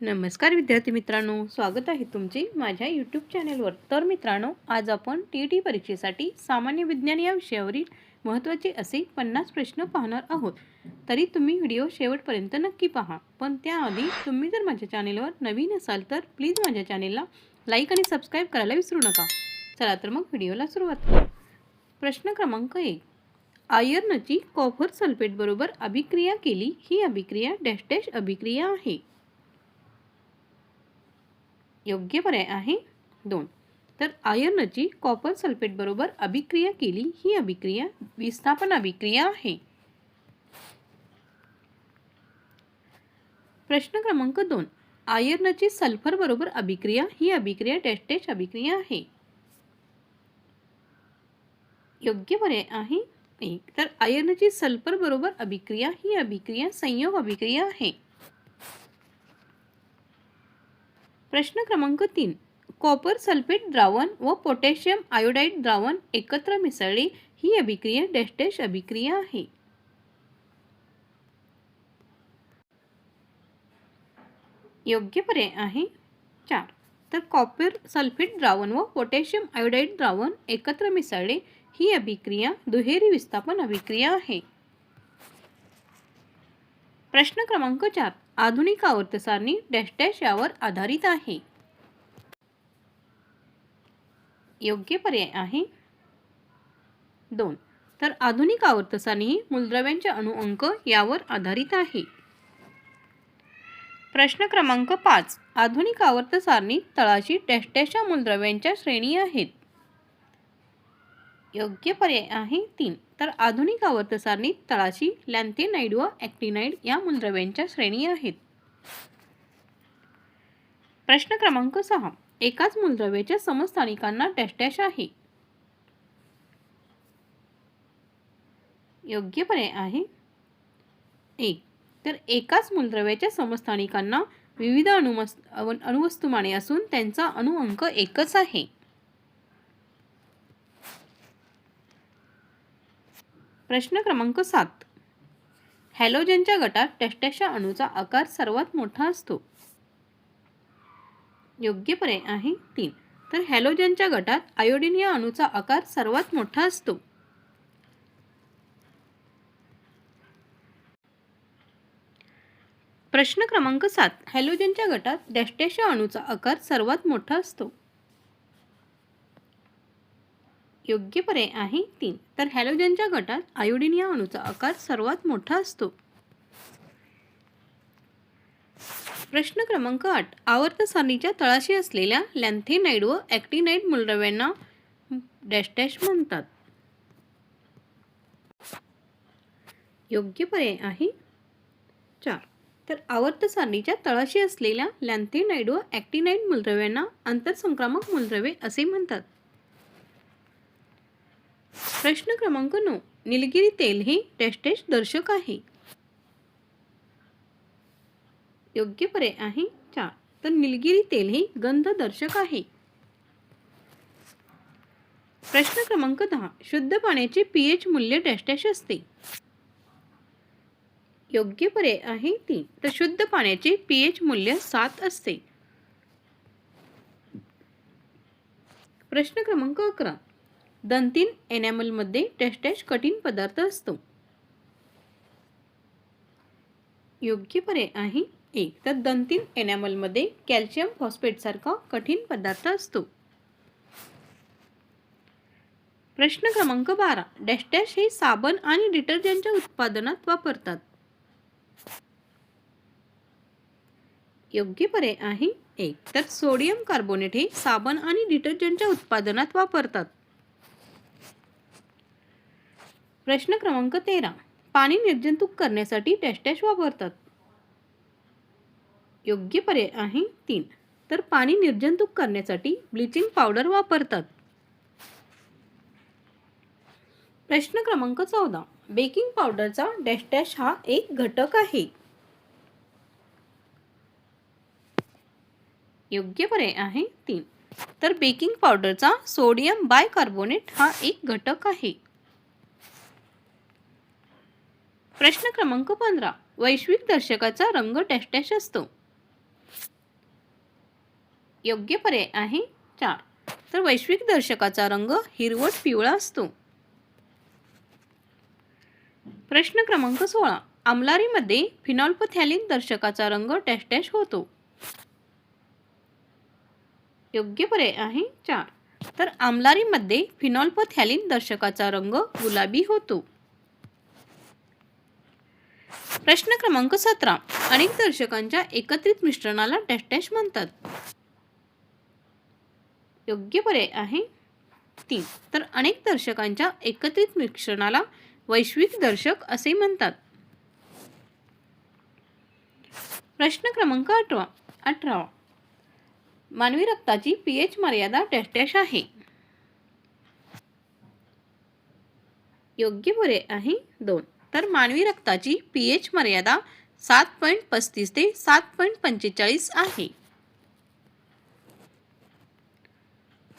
नमस्कार विद्यार्थी मित्रांनो स्वागत आहे तुमचे माझ्या यूट्यूब चॅनेलवर तर मित्रांनो आज आपण टी टी परीक्षेसाठी सामान्य विज्ञान या विषयावरील महत्त्वाचे असे पन्नास प्रश्न पाहणार आहोत. तरी तुम्ही व्हिडिओ शेवटपर्यंत नक्की पहा. पण त्याआधी तुम्ही जर माझ्या चॅनेलवर नवीन असाल तर प्लीज माझ्या चॅनेलला लाईक आणि सबस्क्राईब करायला विसरू नका. चला तर मग व्हिडिओला सुरुवात करू. प्रश्न क्रमांक एक. आयर्नची कॉपर सल्फेटबरोबर अभिक्रिया केली ही अभिक्रिया डॅश डॅश अभिक्रिया आहे. योग्य पर्याय आहे. दोन. तर आयर्नची कॉपर सल्फेटबरोबर अभिक्रिया केली ही अभिक्रिया विस्थापन अभिक्रिया आहे. प्रश्न क्रमांक दोन. आयर्नची सल्फर बरोबर अभिक्रिया ही अभिक्रिया टेस्टेज अभिक्रिया आहे. योग्य पर्याय आहे एक. तर आयर्नची सल्फर बरोबर अभिक्रिया ही अभिक्रिया संयोग अभिक्रिया आहे. प्रश्न क्रमांक तीन. कॉपर सल्फेट द्रावण व पोटॅशियम आयोडाईड द्रावण एकत्र मिसळले ही अभिक्रिया डॅश डॅश अभिक्रिया आहे. योग्य पर्याय आहे चार. तर कॉपर सल्फेट द्रावण व पोटॅशियम आयोडाईड द्रावण एकत्र मिसळले ही अभिक्रिया दुहेरी विस्थापन अभिक्रिया आहे. प्रश्न क्रमांक चार. आधुनिक आवर्त सारणी डॅश डॅश यावर आधारित आहे. योग्य पर्याय आहे. दोन. तर आधुनिक आवर्त सारणी ही मूलद्रव्यांचे अणुअंक यावर आधारित आहे. प्रश्न क्रमांक पाच. आधुनिक आवर्त सारणी तळाशी डॅश डॅशच्या या मूलद्रव्यांच्या श्रेणी आहेत. योग्य पर्याय आहे तीन. तर आधुनिक आवर्त सारणीत तळाशी लॅन्थेनाईड व ॲक्टिनाईड या मूलद्रव्यांच्या श्रेणी आहेत. प्रश्न क्रमांक सहा. एकाच मूलद्रव्याच्या समस्थानिकांना डॅश डॅश आहे. योग्य पर्याय आहे. एक. तर एकाच मूलद्रव्याच्या समस्थानिकांना विविध अणुमस अणुवस्तुमाने असून त्यांचा अणुअंक एकच आहे. प्रश्न क्रमांक सात. हॅलोजनच्या गटात टेस्टॅशा अणूचा आकार सर्वात मोठा असतो. योग्य पर्याय आहे तीन. तर हॅलोजनच्या गटात आयोडीन या अणूचा आकार सर्वात मोठा असतो. प्रश्न क्रमांक सात. हॅलोजनच्या गटात डॅशटॅशच्या अणूचा आकार सर्वात मोठा असतो. योग्य पर्याय आहे तीन. तर हॅलोजनच्या गटात आयोडीन या अणूचा आकार सर्वात मोठा असतो. प्रश्न क्रमांक आठ. आवर्त सारणीच्या तळाशी असलेल्या लॅन्थेनाईड व ॲक्टिनाईड मूलद्रव्यांना डॅश डॅश म्हणतात. योग्य पर्याय आहे चार. तर आवर्त सारणीच्या तळाशी असलेल्या लॅन्थेनाईड व ॲक्टिनाईड मूलद्रव्यांना आंतरसंक्रामक मूलद्रव्ये असे म्हणतात. प्रश्न क्रमांक नऊ. निलगिरी तेल हे टेस्टेश दर्शक आहे. योग्य पर्याय आहे चार. तर निलगिरी तेल हे गंध दर्शक आहे. प्रश्न क्रमांक दहा. शुद्ध पाण्याचे पीएच मूल्य डॅश असते. योग्य पर्याय आहे तीन. तर शुद्ध पाण्याचे पीएच मूल्य सात असते. प्रश्न क्रमांक अकरा. दंतीन एनॅमलमध्ये टॅश कठीण पदार्थ असतो. योग्य पर्याय आहे एक. तर दंतीन एनॅमलमध्ये कॅल्शियम फॉस्फेटसारखा कठीण पदार्थ असतो. प्रश्न क्रमांक बारा. डॅश हे साबण आणि डिटर्जंटच्या उत्पादनात वापरतात. योग्य पर्याय आहे एक. तर सोडियम कार्बोनेट हे साबण आणि डिटर्जंटच्या उत्पादनात वापरतात. प्रश्न क्रमांक तेरा. पाणी निर्जंतुक करण्यासाठी टॅशटॅश वापरतात. योग्य पर्याय आहे तीन. तर पाणी निर्जंतुक करण्यासाठी ब्लिचिंग पावडर वापरतात. प्रश्न क्रमांक चौदा. बेकिंग पावडरचा डॅश डॅश हा एक घटक आहे. योग्य पर्याय आहे तीन. तर बेकिंग पावडरचा सोडियम बायकार्बोनेट हा एक घटक आहे. प्रश्न क्रमांक पंधरा. वैश्विक दर्शकाचा रंग डॅश डॅश असतो. योग्य पर्याय आहे चार. तर वैश्विक दर्शकाचा रंग हिरवट पिवळा असतो. प्रश्न क्रमांक सोळा. आमलारीमध्ये फिनॉल्पथॅलिन दर्शकाचा रंग डॅश डॅश होतो. योग्य पर्याय आहे चार. तर आमलारीमध्ये फिनॉल्पथॅलिन दर्शकाचा रंग गुलाबी होतो. प्रश्न क्रमांक सतरा. अनेक दर्शकांच्या एकत्रित मिश्रणाला डॅश डॅश म्हणतात. योग्य पर्याय आहे तीन. तर अनेक दर्शकांच्या एकत्रित मिश्रणाला वैश्विक दर्शक असे म्हणतात. प्रश्न क्रमांक अठरा. अठरा. मानवी रक्ताची पीएच मर्यादा डॅश डॅश आहे. योग्य पर्याय आहे दोन. तर मानवी रक्ताची पीएच मर्यादा सात पॉईंट पस्तीस ते सात पॉईंट पंचेचाळीस आहे.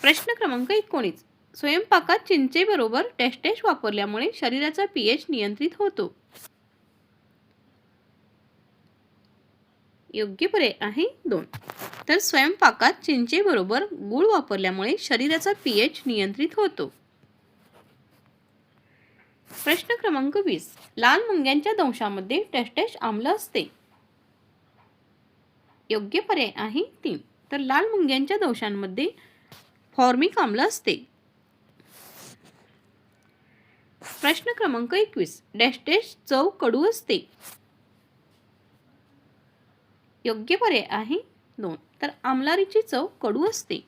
प्रश्न क्रमांक एकोणीस. स्वयंपाकात चिंचेबरोबर टेस्टेश वापरल्यामुळे शरीराचा पीएच नियंत्रित होतो. योग्य पर्याय आहे दोन. तर स्वयंपाकात चिंचेबरोबर गूळ वापरल्यामुळे शरीराचा पीएच नियंत्रित होतो. प्रश्न क्रमांक वीस. लाल मुंग्यांच्या दंशामध्ये टेस्टेश आम्ल असते. योग्य पर्याय आहे तीन. तर लाल मुंग्यांच्या दंशांमध्ये फॉर्मिक आम्ल असते. प्रश्न क्रमांक एकवीस. डॅश चव कडू असते. योग्य पर्याय आहे दोन. तर आमलारीची चव कडू असते.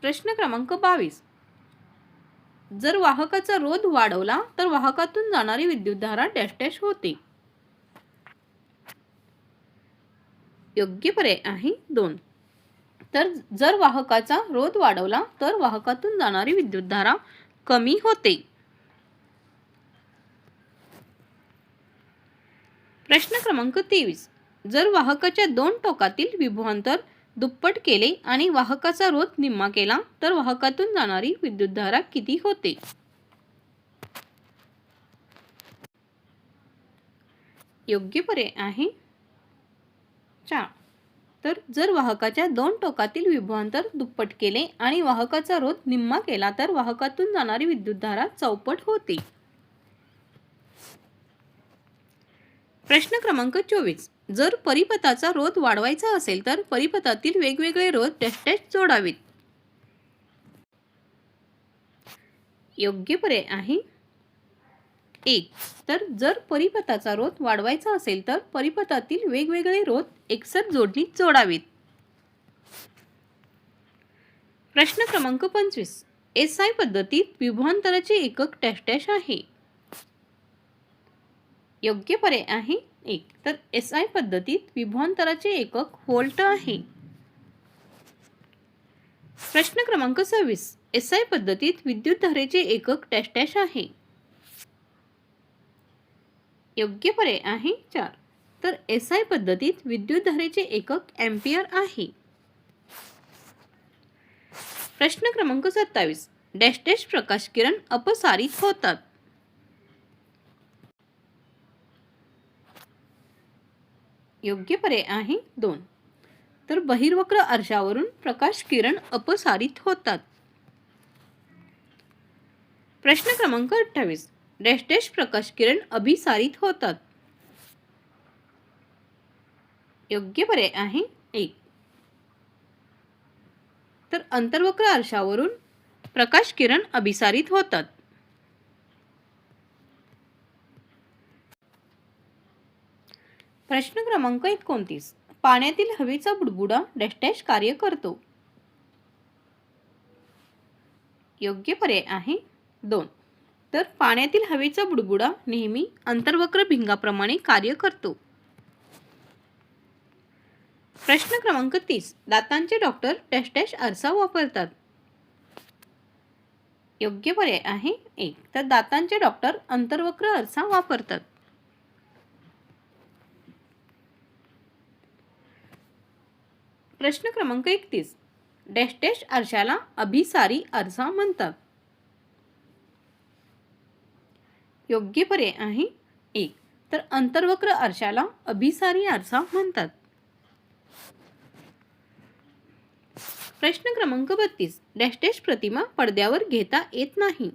प्रश्न क्रमांक बावीस. जर वाहकाचा रोध वाढवला तर वाहकातून जाणारी विद्युतधारा डॅश डॅश होते. योग्य पर्याय आहे दोन. तर जर वाहकाचा रोध वाढवला तर वाहकातून जाणारी विद्युतधारा कमी होते. प्रश्न क्रमांक तेवीस. जर वाहकाच्या दोन टोकातील विभवांतर दुप्पट केले आणि वाहकाचा रोध निम्मा केला तर वाहकातून जाणारी विद्युतधारा किती होते? योग्य पर्याय आहे चार. तर जर वाहकाच्या दोन टोकातील विभवांतर दुप्पट केले आणि वाहकाचा रोध निम्मा केला तर वाहकातून जाणारी विद्युतधारा चौपट होते. प्रश्न क्रमांक चोवीस. जर परिपथाचा रोध वाढवायचा असेल तर परिपथातील वेगवेगळे रोध डॅश जोडावेत. योग्य पर्याय आहे. एक तर जर परिपथाचा रोध वाढवायचा असेल तर परिपथातील वेगवेगळे रोध एकसर जोडणीत जोडावेत. प्रश्न क्रमांक पंचवीस एस आय पद्धतीत विभवांतराचे एकक टॅश आहे. योग्य पर्याय आहे. एक. तर एस आय पद्धतीत विभवांतराचे एकक व्होल्ट आहे. प्रश्न क्रमांक सव्वीस. एस आय पद्धतीत विद्युतधारेचे एकक टॅश टॅश आहे. योग्य पर्याय आहे चार. तर एस आय पद्धतीत विद्युतधारेचे एकक एम्पियर आहे. प्रश्न क्रमांक सत्तावीस. डॅश डॅश प्रकाश किरण अपसारित होतात. योग्य पर्याय आहे. दोन. तर बहिर्वक्र आरशावरून प्रकाश किरण अपसारित होतात. प्रश्न क्रमांक अठ्ठावीस. डॅश डॅश प्रकाश किरण अभिसारित होतात. योग्य पर्याय आहे एक. तर अंतर्वक्र आरशावरून प्रकाश किरण अभिसारित होतात. प्रश्न क्रमांक एकोणतीस. पाण्यातील हवेचा बुडबुडा डॅश डॅश कार्य करतो. योग्य पर्याय आहे दोन. तर पाण्यातील हवेचा बुडबुडा नेहमी अंतर्वक्र भिंगाप्रमाणे कार्य करतो. प्रश्न क्रमांक तीस. दातांचे डॉक्टर डॅश डॅश आरसा वापरतात. योग्य पर्याय आहे एक. तर दातांचे डॉक्टर अंतर्वक्र आरसा वापरतात. प्रश्न क्रमांक एकतीस. डॅश अर्शाला अभिसारी अर्सा म्हणतात. योग्य पर्याय आहे एक. तर अंतर्वक्र अर्शाला अभिसारी आरसा म्हणतात. प्रश्न क्रमांक बत्तीस. डॅश प्रतिमा पडद्यावर घेता येत नाही.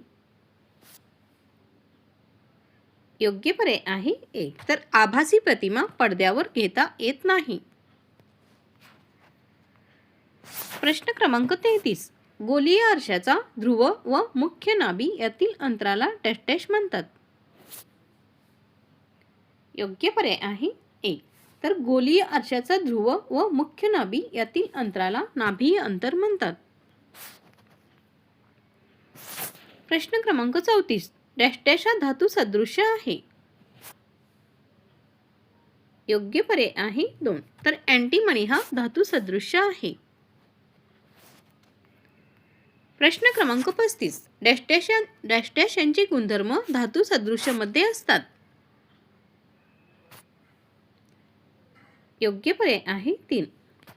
योग्य पर्याय आहे एक. तर आभासी प्रतिमा पडद्यावर घेता येत नाही. प्रश्न क्रमांक तेहतीस. गोलीय आरशाचा ध्रुव व मुख्य नाभी यातील अंतराला डॅश म्हणतात. योग्य पर्याय आहे एक तर गोलीय आरशाचा ध्रुव व मुख्य नाभी यातील अंतराला नाभीय अंतर म्हणतात. प्रश्न क्रमांक चौतीस. डॅश डॅश हा धातू सदृश्य आहे. योग्य पर्याय आहे दोन. तर अँटीमणी हा धातू सदृश्य आहे. प्रश्न क्रमांक पस्तीस. डॅस्टॅशन डॅस्टॅश यांचे गुणधर्म धातू सदृश्यमध्ये असतात. योग्य पर्याय आहे तीन.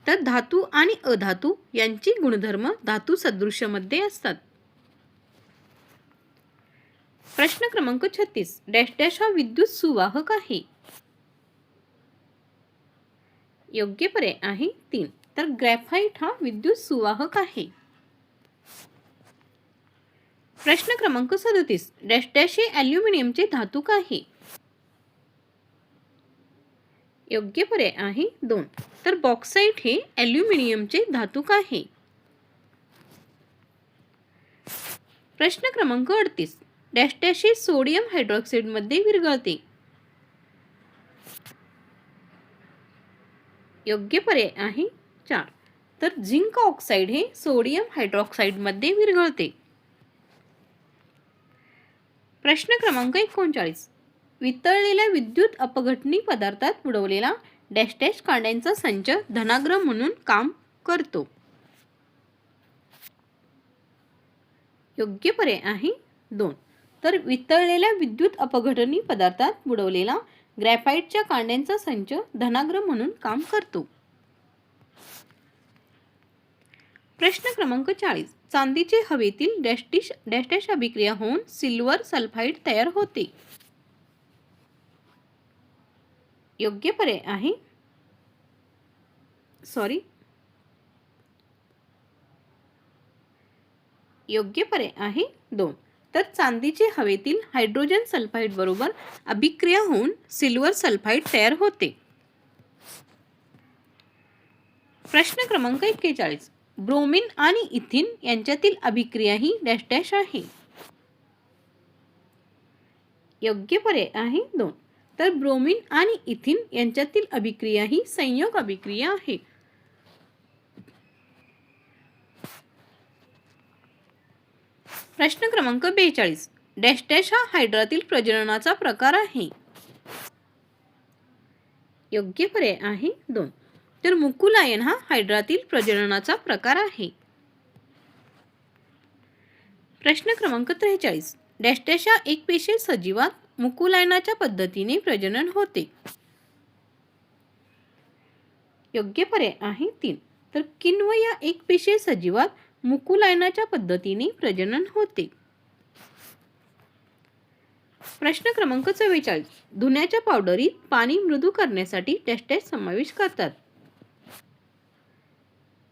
तर धातू आणि अधातू यांची गुणधर्म धातू सदृश्यमध्ये असतात. प्रश्न क्रमांक छत्तीस. डॅश डॅश हा विद्युत सुवाहक आहे. योग्य पर्याय आहे तीन. तर ग्रॅफाईट हा विद्युत सुवाहक आहे. प्रश्न क्रमांक सदतीस. डॅश डॅश हे ॲल्युमिनियमचे धातू आहे. योग्य पर्याय आहे दोन. तर बॉक्साईट हे ॲल्युमिनियमचे धातू आहे. प्रश्न क्रमांक अडतीस. डॅश डॅश हे सोडियम हायड्रॉक्साईडमध्ये विरघळते. योग्य पर्याय आहे चार. तर झिंक ऑक्साईड हे सोडियम हायड्रॉक्साईडमध्ये विरघळते. प्रश्न क्रमांक एकोणचाळीस. वितळलेल्या विद्युत अपघटनी पदार्थात बुडवलेला डॅश डॅश कांड्यांचा संच धनाग्रह म्हणून काम करतो. योग्य पर्याय आहे दोन. तर वितळलेल्या विद्युत अपघटनी पदार्थात बुडवलेला ग्रॅफाइटच्या कांड्यांचा संच धनाग्रह म्हणून काम करतो. प्रश्न क्रमांक चाळीस. चांदीचे हवेतील डॅस्टिश डॅस्टॅश अभिक्रिया होऊन सिल्वर सल्फाईड तयार होते. योग्य पर्याय आहे. सॉरी योग्य पर्याय आहे दोन. तर चांदीचे हवेतील हायड्रोजन सल्फाईड बरोबर अभिक्रिया होऊन सिल्वर सल्फाईड तयार होते. प्रश्न क्रमांक एक्केचाळीस. ब्रोमिन आणि इथिन यांच्यातील अभिक्रिया ही डॅश डॅश आहे. योग्य पर्याय आहे दोन. तर ब्रोमिन आणि इथिन यांच्यातील अभिक्रिया ही संयोग अभिक्रिया आहे. प्रश्न क्रमांक बेचाळीस. डॅश डॅश हा हायड्रातील प्रजननाचा प्रकार आहे. योग्य पर्याय आहे दोन. तर मुकुलायन हा हायड्रातील प्रजननाचा प्रकार आहे. प्रश्न क्रमांक त्रेचाळीस. डॅश एक या सजीवात मुकुलायनाच्या पद्धतीने प्रजनन होते. योग्य पर्याय आहे तीन. तर किन्व या एक पेशे सजीवात मुकुलायनाच्या पद्धतीने प्रजनन होते. प्रश्न क्रमांक चव्वेचाळीस. धुण्याच्या पावडरीत पाणी मृदू करण्यासाठी टेस्टेस समावेश करतात.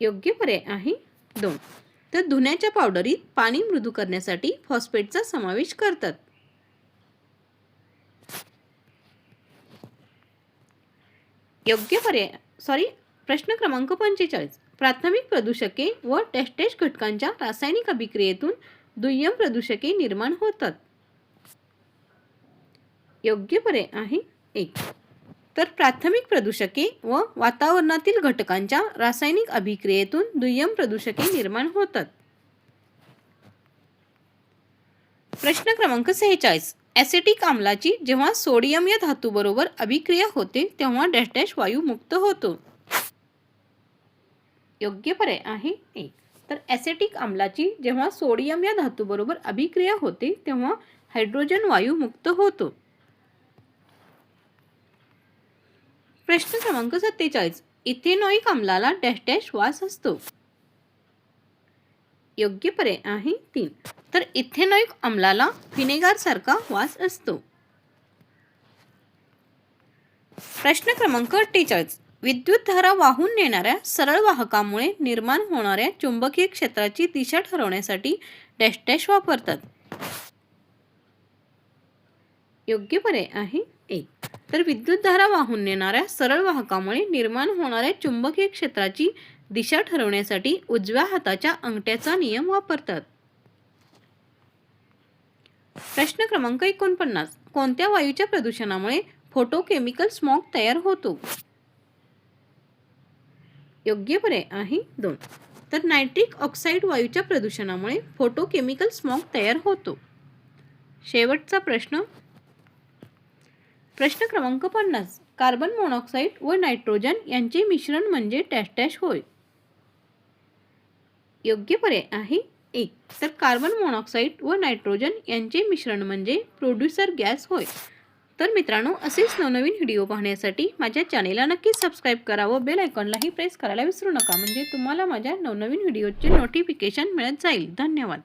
योग्य पर्याय आहे. दोन. तर धुण्याच्या पावडरीत पाणी मृदू करण्यासाठी फॉस्फेटचा समावेश करतात. योग्य पर्याय सॉरी प्रश्न क्रमांक पंचेचाळीस. प्राथमिक प्रदूषके व डॅश घटकांच्या रासायनिक अभिक्रियेतून दुय्यम प्रदूषके निर्माण होतात. योग्य पर्याय आहे एक. तर प्राथमिक प्रदूषके व वातावरणातील घटकांच्या रासायनिक अभिक्रियेतून दुय्यम प्रदूषके निर्माण होतात. प्रश्न क्रमांक सेहेचाळीस. ॲसिटिक आम्लाची जेव्हा सोडियम या धातूबरोबर अभिक्रिया होते तेव्हा डॅश डॅश वायू मुक्त होतो. योग्य पर्याय आहे एक. तर ॲसिटिक आम्लाची जेव्हा सोडियम या धातूबरोबर अभिक्रिया होते तेव्हा हायड्रोजन वायू मुक्त होतो. प्रश्न क्रमांक सत्तेचाळीस. इथेनॉईक आम्लाला डॅश डॅश वास असतो. योग्य पर्याय आहे तीन. तर इथेनॉईक आम्लाला व्हिनेगारसारखा वास असतो. प्रश्न क्रमांक अठ्ठेचाळीस. विद्युतधारा वाहून नेणाऱ्या सरळ वाहकामुळे निर्माण होणाऱ्या चुंबकीय क्षेत्राची दिशा ठरवण्यासाठी डॅश डॅश वापरतात. योग्य पर्याय आहे एक. तर विद्युतधारा वाहून नेणाऱ्या सरळ वाहकामुळे निर्माण होणाऱ्या चुंबकीय क्षेत्राची दिशा ठरवण्यासाठी उजव्या हाताच्या अंगठ्याचा नियम वापरतात. प्रश्न क्रमांक एकोणपन्नास. कोणत्या वायूच्या प्रदूषणामुळे फोटोकेमिकल स्मॉग तयार होतो? योग्य पर्याय आहे दोन. तर नायट्रिक ऑक्साईड वायूच्या प्रदूषणामुळे फोटोकेमिकल स्मॉग तयार होतो. शेवटचा प्रश्न. प्रश्न क्रमांक पन्नास. कार्बन मोनॉक्साईड व नायट्रोजन यांचे मिश्रण म्हणजे टॅश होय. योग्य पर्याय आहे एक. तर कार्बन मोनॉक्साईड व नायट्रोजन यांचे मिश्रण म्हणजे प्रोड्युसर गॅस होय. तर मित्रांनो असेच नवनवीन व्हिडिओ पाहण्यासाठी माझ्या चॅनेलला नक्कीच सबस्क्राईब करा व बेल आयकॉनलाही प्रेस करायला विसरू नका. म्हणजे तुम्हाला माझ्या नवनवीन व्हिडिओचे नोटिफिकेशन मिळत जाईल. धन्यवाद.